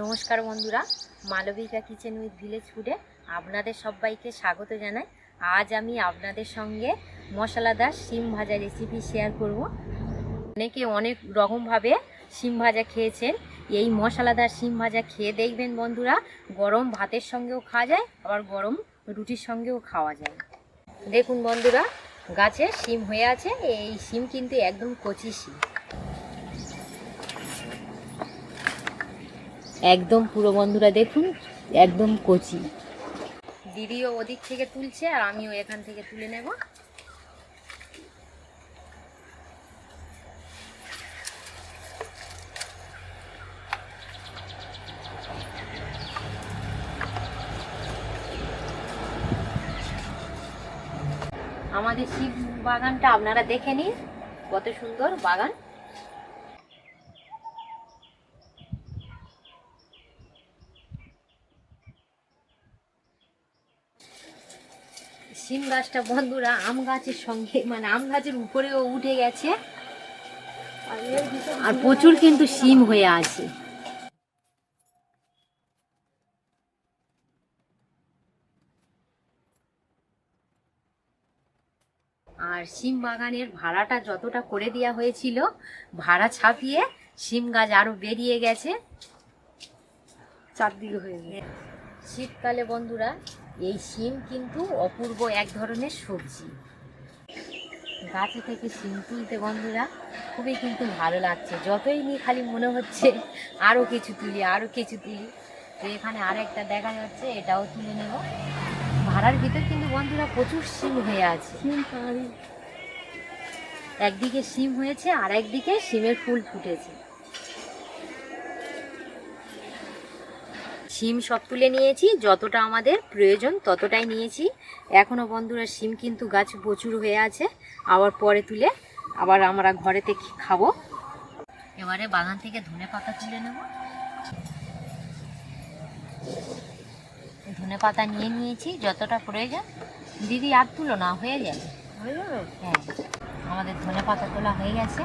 নমস্কার বন্ধুরা, Malavika kitchen with village ফুডে আপনাদের সবাইকে স্বাগত জানাই। আজ আমি আপনাদের সঙ্গে মশলাদার শিম ভাজা রেসিপি শেয়ার করব। অনেকে অনেক রকমভাবে শিম ভাজা খেয়েছেন। এই মশলাদার শিম ভাজা খেয়ে দেখবেন বন্ধুরা, গরম ভাতের সঙ্গেও খাওয়া যায়, আবার গরম রুটির সঙ্গেও খাওয়া যায়। দেখুন বন্ধুরা, গাছে শিম হয়ে আছে, এই শিম কিন্তু একদম কচি শিম। একদম পুরো বন্ধুরা দেখুন, একদম কচি। দিদিও ওদিক থেকে তুলছে আর আমিও এখান থেকে তুলে নেব। আমাদের শিব বাগানটা আপনারা দেখে নিন, কত সুন্দর বাগান। শিম গাছটা বন্ধুরা আম গাছের সঙ্গে মানে আম গাছের উপরেও উঠে গেছে। আর প্রচুর কিন্তু শিম হয়ে আছে। আর শিম বাগানের ভাড়াটা যতটা করে দেওয়া হয়েছিল ভাড়া ছাপিয়ে শিম গাছ আরও বেরিয়ে গেছে। চারদিকে হয়ে গেছে। শীতকালে বন্ধুরা এই শিম কিন্তু অপূর্ব এক ধরনের সবজি। গাছে থেকে শিম তুলতে বন্ধুরা খুবই কিন্তু ভালো লাগছে। যতই নিই খালি মনে হচ্ছে আরও কিছু তুলি আরও কিছু তুলি। তো এখানে আর একটা দেখা যাচ্ছে এটাও তুলে নেব। ভাড়ার ভিতর কিন্তু বন্ধুরা প্রচুর শিম হয়ে আছে। একদিকে শিম হয়েছে আর একদিকে শিমের ফুল ফুটেছে। শিম সব তুলে নিয়েছি যতটা আমাদের প্রয়োজন ততটাই নিয়েছি। এখনও বন্ধুরা শিম কিন্তু গাছ প্রচুর হয়ে আছে আবার পরে তুলে আবার আমরা ঘরেতে খাব। এবারে বাগান থেকে ধনে পাতা তুলে নেব। ধনে পাতা নিয়ে নিয়েছি যতটা প্রয়োজন। দিদি আর তুলো না হয়ে যাবে। হয়ে যাবে? হ্যাঁ। আমাদের ধনে পাতা তোলা হয়ে গেছে।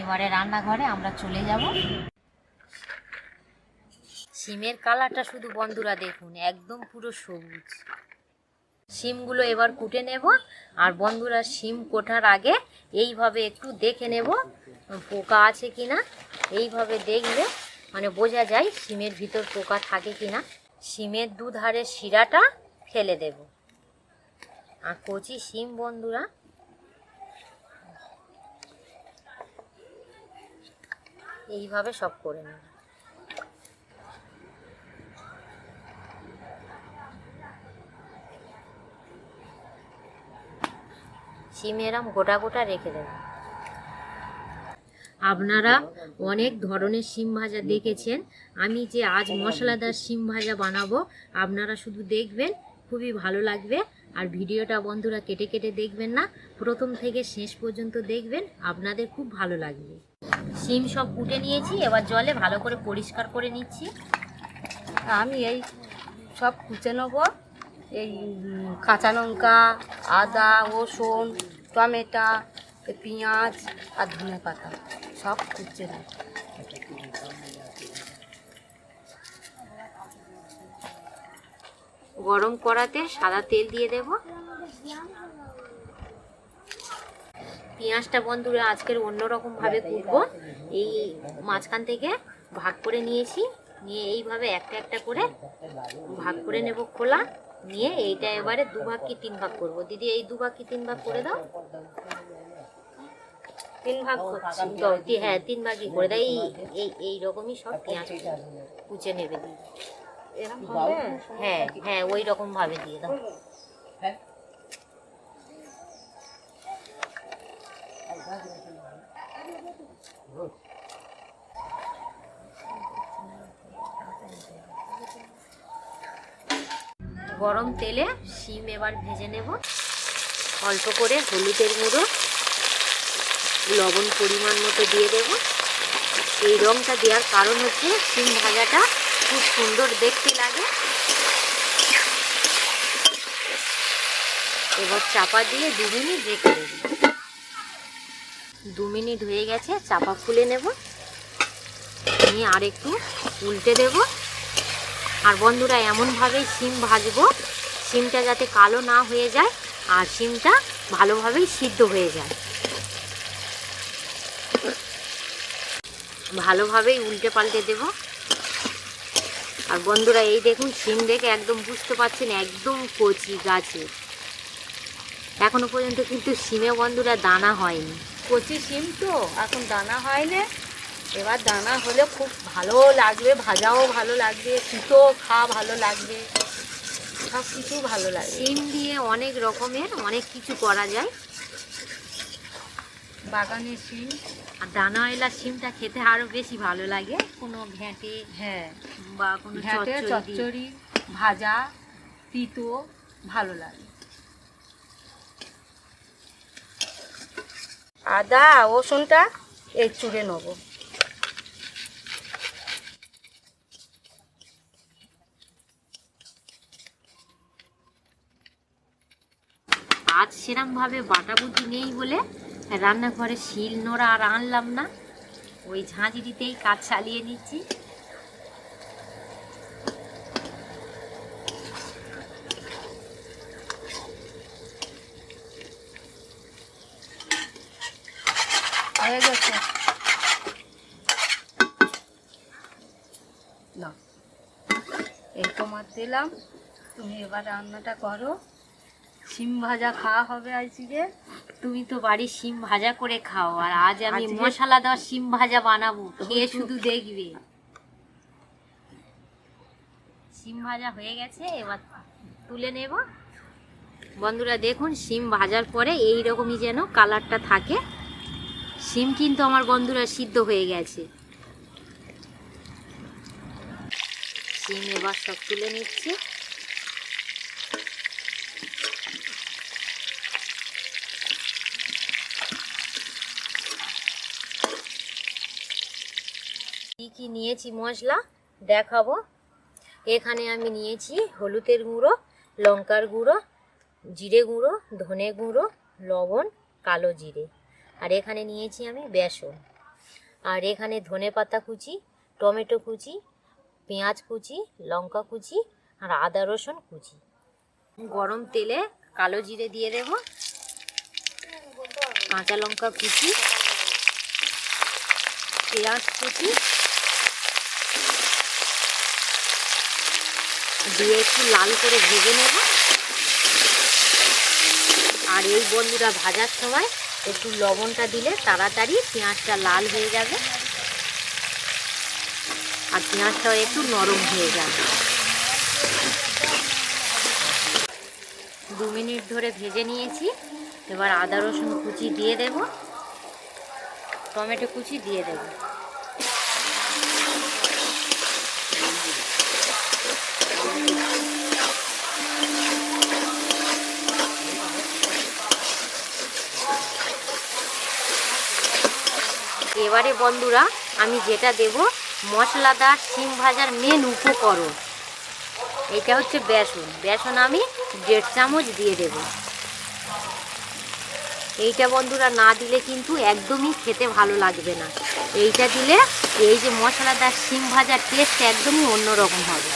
এবারে রান্নাঘরে আমরা চলে যাব। শিমের কালারটা শুধু বন্ধুরা দেখুন, একদম পুরো সবুজ। শিমগুলো এবার কুটে নেব, আর বন্ধুরা শিম কোটার আগে এইভাবে একটু দেখে নেব, পোকা আছে কিনা। এইভাবে দেখলে মানে বোঝা যায় শিমের ভিতর পোকা থাকে কিনা। শিমের দুধারে শিরাটা ফেলে দেব। আর কচি শিম বন্ধুরা। এইভাবে সব করে নেব। শিম এরম গোটা গোটা রেখে দেব। আপনারা অনেক ধরনের শিম ভাজা দেখেছেন। আমি যে আজ মশলাদার শিম ভাজা বানাবো আপনারা শুধু দেখবেন খুবই ভালো লাগবে। আর ভিডিওটা বন্ধুরা কেটে কেটে দেখবেন না প্রথম থেকে শেষ পর্যন্ত দেখবেন আপনাদের খুব ভালো লাগবে। শিম সব কুটে নিয়েছি এবার জলে ভালো করে পরিষ্কার করে নিচ্ছি। আমি এই সব কুচে নেব। এই কাঁচা লঙ্কা, আদা, রসুন, টমেটো পেঁয়াজ আর ধনে পাতা, সব কুচে নেব গরম কড়াতে সাদা তেল দিয়ে দেব। পেঁয়াজটা বন্ধুরা আজকের অন্যরকম ভাবে কুটবো। এই মাঝখান থেকে ভাগ করে নিয়েছি। নিয়ে এইভাবে একটা একটা করে ভাগ করে নেব খোলা। নিয়ে এইটা এবারে দু ভাগ কি তিন ভাগ করব? দিদি, এই দু ভাগ কি তিন ভাগ করে দাও? তিন ভাগ করছি হ্যাঁ তিন ভাগই করে দাও। এই এই এই রকমই সব পেঁয়াজ কুচে নেবে দিদি। হ্যাঁ হ্যাঁ ওই রকম ভাবে দিয়ে দাও। গরম তেলে শিম এবার ভেজে নেব। অল্প করে হলুদের গুঁড়ো, লবণ পরিমাণ মতো দিয়ে দেব। এই রংটা দেওয়ার কারণ হচ্ছে শিম ভাজাটা খুব সুন্দর দেখতে লাগে। এবার চাপা দিয়ে দু মিনিট রেখে দেবো। দু মিনিট হয়ে গেছে, চাপা খুলে নেব। নিয়ে আর একটু উল্টে দেবো। আর বন্ধুরা, এমনভাবেই শিম ভাজবো। শিমটা যাতে কালো না হয়ে যায় আর শিমটা ভালোভাবেই সিদ্ধ হয়ে যায়। ভালোভাবেই উল্টে পাল্টে দেব। আর বন্ধুরা, এই দেখুন শিম দেখে একদম বুঝতে পারছেন, একদম কচি গাছে। এখনও পর্যন্ত কিন্তু শিমে বন্ধুরা দানা হয়নি। কচি শিম তো, এখন দানা হয় না। এবার দানা হলে খুব ভালো লাগবে ভাজাও ভালো লাগবে তিতো খাওয়া ভালো লাগবে সব কিছু ভালো লাগবে। শিম দিয়ে অনেক রকমের অনেক কিছু করা যায়। বাগানের শিম আর দানাওয়ালা শিমটা খেতে আরও বেশি ভালো লাগে। কোনো ঘ্যাঁটে হ্যাঁ। বা কোনো ঘ্যাটে চচ্চড়ি চচ্চড়ি ভাজা তিতো ভালো লাগে। আদা রসুনটা এই চুড়ে নেব। আজ সেরকমভাবে বাটা বুদ্ধি নেই বলে রান্নাঘরে শিল নোড়া আর আনলাম না। ওই ঝাঁঝরিতেই কাজ চালিয়ে নিচ্ছি। হয়ে গেছে। দিলাম। তুমি এবার রান্নাটা করো। শিম ভাজা খাওয়া হবে আজকে। তুমি তো বাড়ির শিম ভাজা করে খাও আর আজ আমি মশলা দেওয়া শিম ভাজা বানাবো খেয়ে শুধু দেখবে। শিম ভাজা হয়ে গেছে এবার তুলে নেব। বন্ধুরা দেখুন শিম ভাজার পরে এই রকমই যেন কালারটা থাকে। শিম কিন্তু আমার বন্ধুরা সিদ্ধ হয়ে গেছে। শিম এবার সব তুলে নিচ্ছি। কি নিয়েছি মশলা? দেখাবো। এখানে আমি নিয়েছি হলুদের গুঁড়ো, লঙ্কার গুঁড়ো, জিরে গুঁড়ো, ধনে গুঁড়ো, লবণ, কালো জিরে। আর এখানে নিয়েছি আমি বেসন। আর এখানে ধনে পাতা কুচি, টমেটো কুচি, পেঁয়াজ কুচি, লঙ্কা কুচি, আর আদা রসুন কুচি। গরম তেলে কালো জিরে দিয়ে দেব। কাঁচা লঙ্কা কুচি, পেঁয়াজ কুচি দিয়ে একটু লাল করে ভেজে নেব। আর এই বন্ধুরা ভাজার সময় একটু লবণটা দিলে তাড়াতাড়ি পেঁয়াজটা লাল হয়ে যাবে। আর পেঁয়াজটাও একটু নরম হয়ে যাবে। দু মিনিট ধরে ভেজে নিয়েছি। এবার আদা রসুন কুচি দিয়ে দেব। টমেটো কুচি দিয়ে দেব। এবারে বন্ধুরা, আমি যেটা দেব, মশলাদার শিম ভাজার মেন উপকরণ। এটা হচ্ছে বেসন। বেসন আমি দেড় চামচ দিয়ে দেব। এইটা বন্ধুরা না দিলে কিন্তু একদমই খেতে ভালো লাগবে না। এইটা দিলে এই যে মশলাদার শিম ভাজার টেস্ট একদমই অন্যরকম হবে।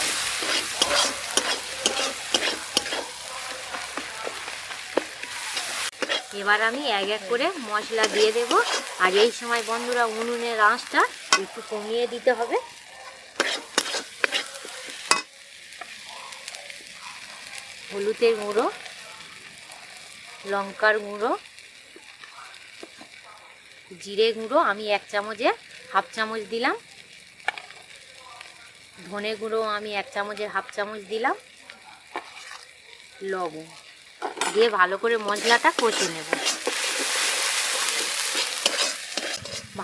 এবার আমি এক এক করে মশলা দিয়ে দেব। আর এই সময় বন্ধুরা উনুনের আঁচটা একটু কমিয়ে দিতে হবে। হলুদের গুঁড়ো, লঙ্কার গুঁড়ো, জিরে গুঁড়ো, আমি এক চামচে, হাফ চামচ দিলাম। ধনে গুঁড়ো আমি এক চামচের হাফ চামচ দিলাম। লবণ। দিয়ে ভালো করে মশলাটা কষে নেব।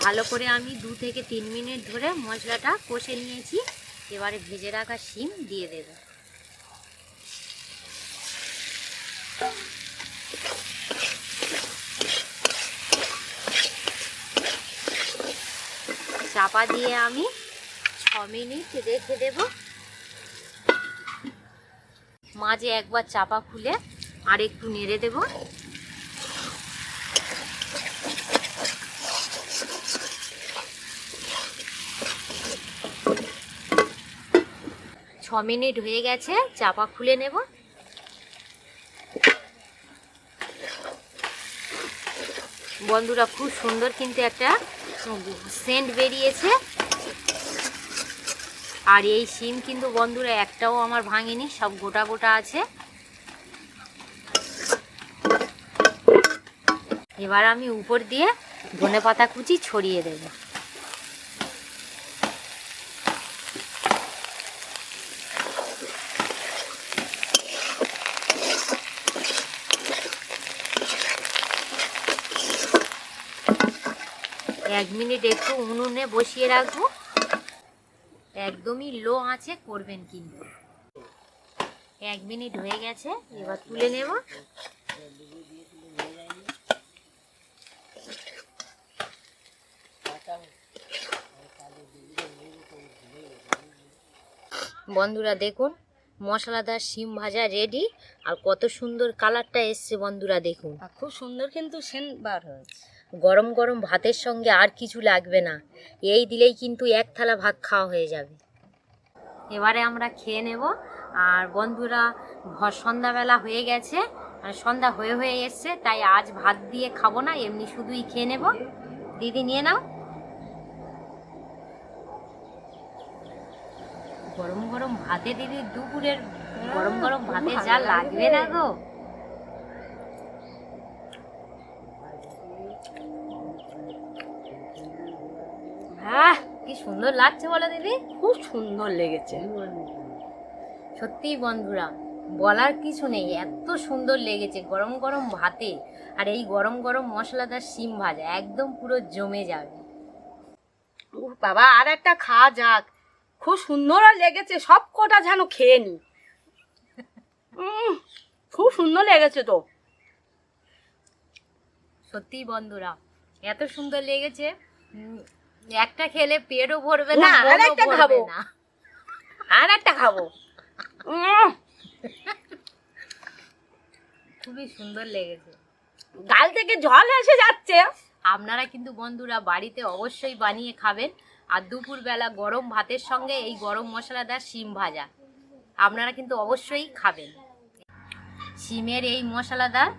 ভালো করে আমি দু থেকে তিন মিনিট ধরে মশলাটা কষে নিয়েছি। এবারে ভেজে রাখা শিম দিয়ে দেব। চাপা দিয়ে আমি ছ মিনিট রেখে দেব। মাঝে একবার চাপা খুলে আর একটু নেড়ে দেব। ছ মিনিট হয়ে গেছে, চাপা খুলে নেব। বন্ধুরা, খুব সুন্দর কিন্তু একটা সেন্ট বেরিয়েছে। আর এই সিম কিন্তু বন্ধুরা, একটাও আমার ভাঙেনি, সব গোটা গোটা আছে। এবার আমি উপর দিয়ে ধনে পাতা কুচি ছড়িয়ে দেব। এক মিনিট একটু উনুনে বসিয়ে রাখব। একদমই লো আঁচে করবেন কিন্তু। এক মিনিট হয়ে গেছে, এবার তুলে নেব। বন্ধুরা দেখুন মশলাদার শিম ভাজা রেডি আর কত সুন্দর কালারটা এসছে বন্ধুরা দেখুন। খুব সুন্দর কিন্তু সেন বার হয়েছে। গরম গরম ভাতের সঙ্গে আর কিছু লাগবে না। এই দিলেই কিন্তু এক থালা ভাত খাওয়া হয়ে যাবে। এবারে আমরা খেয়ে নেব। আর বন্ধুরা সন্ধ্যাবেলা হয়ে গেছে। আর সন্ধ্যা হয়ে হয়ে এসছে তাই আজ ভাত দিয়ে খাব না এমনি শুধুই খেয়ে নেব। দিদি নিয়ে নাও। গরম গরম ভাতে দিদি দুপুরের গরম গরম ভাতে যা লাগবে না গো। হ্যাঁ কি সুন্দর লাগছে বলো দিদি। খুব সুন্দর লেগেছে। সত্যিই বন্ধুরা বলার কিছু নেই এত সুন্দর লেগেছে গরম গরম ভাতে। আর এই গরম গরম মশলাদার শিম ভাজা একদম পুরো জমে যাবে। বাবা আর একটা খাওয়া যাক। খুব সুন্দর লেগেছে সব কটা যেন খেয়ে নি। খুব সুন্দর লেগেছে তো। সত্যিই বন্ধুরা এত সুন্দর লেগেছে। একটা খেলে পেটও ভরবে না আর একটা খাব। না। আর একটা খাব খুবই সুন্দর লেগেছে। গাল থেকে জল এসে যাচ্ছে। আপনারা কিন্তু বন্ধুরা বাড়িতে অবশ্যই বানিয়ে খাবেন। আর দুপুরবেলা গরম ভাতের সঙ্গে এই গরম মশলাদার শিম ভাজা। আপনারা কিন্তু অবশ্যই খাবেন। শিমের এই মশলাদার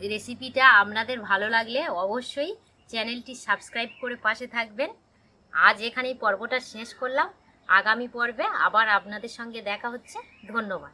রেসিপিটা আপনাদের ভালো লাগলে অবশ্যই চ্যানেলটি সাবস্ক্রাইব করে পাশে থাকবেন। আজ এখানেই পর্বটা শেষ করলাম। আগামী পর্বে আবার আপনাদের সঙ্গে দেখা হচ্ছে। ধন্যবাদ।